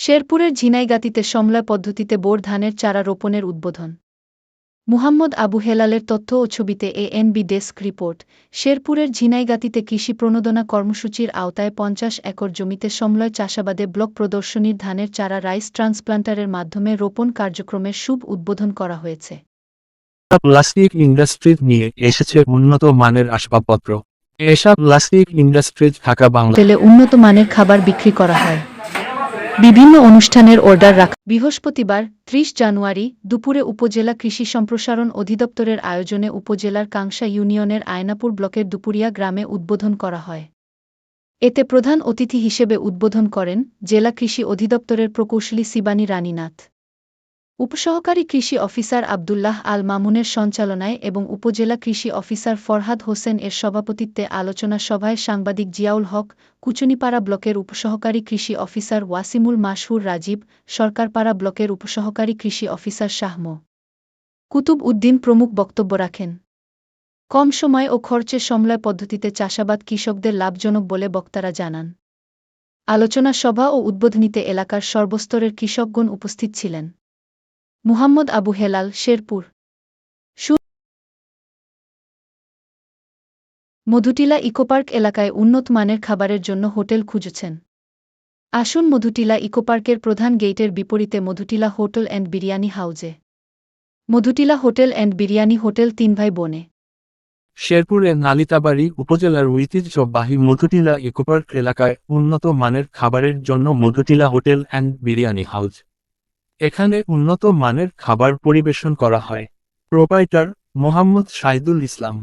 শেরপুরের ঝিনাইগাতিতে সমলয় পদ্ধতিতে বোর ধানের চারা রোপণের উদ্বোধন। মুহাম্মদ আবু হেলালের তথ্য ও ছবিতে এএনবি ডেস্ক রিপোর্ট। শেরপুরের ঝিনাইগাতিতে কৃষি প্রণোদনা কর্মসূচির আওতায় পঞ্চাশ একর জমিতে সমলয় চাষাবাদে ব্লক প্রদর্শনীর ধানের চারা রাইস ট্রান্সপ্লান্টারের মাধ্যমে রোপণ কার্যক্রমের শুভ উদ্বোধন করা হয়েছে। প্লাস্টিক ইন্ডাস্ট্রি নিয়ে এসেছে উন্নত মানের আসবাবপত্র। এসব প্লাস্টিক ইন্ডাস্ট্রিজ ঢাকা বাংলা হোটেলে উন্নত মানের খাবার বিক্রি করা হয়। বিভিন্ন অনুষ্ঠানের অর্ডার রাখা। বৃহস্পতিবার, ত্রিশ জানুয়ারি, দুপুরে উপজেলা কৃষি সম্প্রসারণ অধিদপ্তরের আয়োজনে উপজেলার কাংসা ইউনিয়নের আয়নাপুর ব্লকের দুপুরিয়া গ্রামে উদ্বোধন করা হয়। এতে প্রধান অতিথি হিসেবে উদ্বোধন করেন জেলা কৃষি অধিদপ্তরের প্রকৌশলী শিবানী রানীনাথ। উপসহকারী কৃষি অফিসার আবদুল্লাহ আল মামুনের সঞ্চালনায় এবং উপজেলা কৃষি অফিসার ফরহাদ হোসেন এর সভাপতিত্বে আলোচনা সভায় সাংবাদিক জিয়াউল হক, কুচুনিপাড়া ব্লকের উপসহকারী কৃষি অফিসার ওয়াসিমুল মাসহুর রাজীব, সরকারপাড়া ব্লকের উপসহকারী কৃষি অফিসার শাহম কুতুব উদ্দিন প্রমুখ বক্তব্য রাখেন। কম সময় ও খরচে সমলয় পদ্ধতিতে চাষাবাদ কৃষকদের লাভজনক বলে বক্তারা জানান। আলোচনা সভা ও উদ্বোধনীতে এলাকার সর্বস্তরের কৃষকগণ উপস্থিত ছিলেন। মুহাম্মদ আবু হেলাল, শেরপুর। মধুটিলা ইকোপার্ক এলাকায় উন্নত মানের খাবারের জন্য হোটেল খুঁজছেন। আসুন মধুটিলা ইকোপার্কের প্রধান গেইটের বিপরীতে মধুটিলা হোটেল অ্যান্ড বিরিয়ানি হাউজে। Madhutila hotel and biryani hotel তিন ভাই বোনে। শেরপুরের নালিতাবাড়ি উপজেলার ঐতিহ্যবাহী মধুটিলা ইকোপার্ক এলাকায় উন্নত মানের খাবারের জন্য Madhutila hotel and biryani house এখানে উন্নত মানের খাবার পরিবেশন করা হয়। প্রোপাইটার মোহাম্মদ শাহিদুল ইসলাম।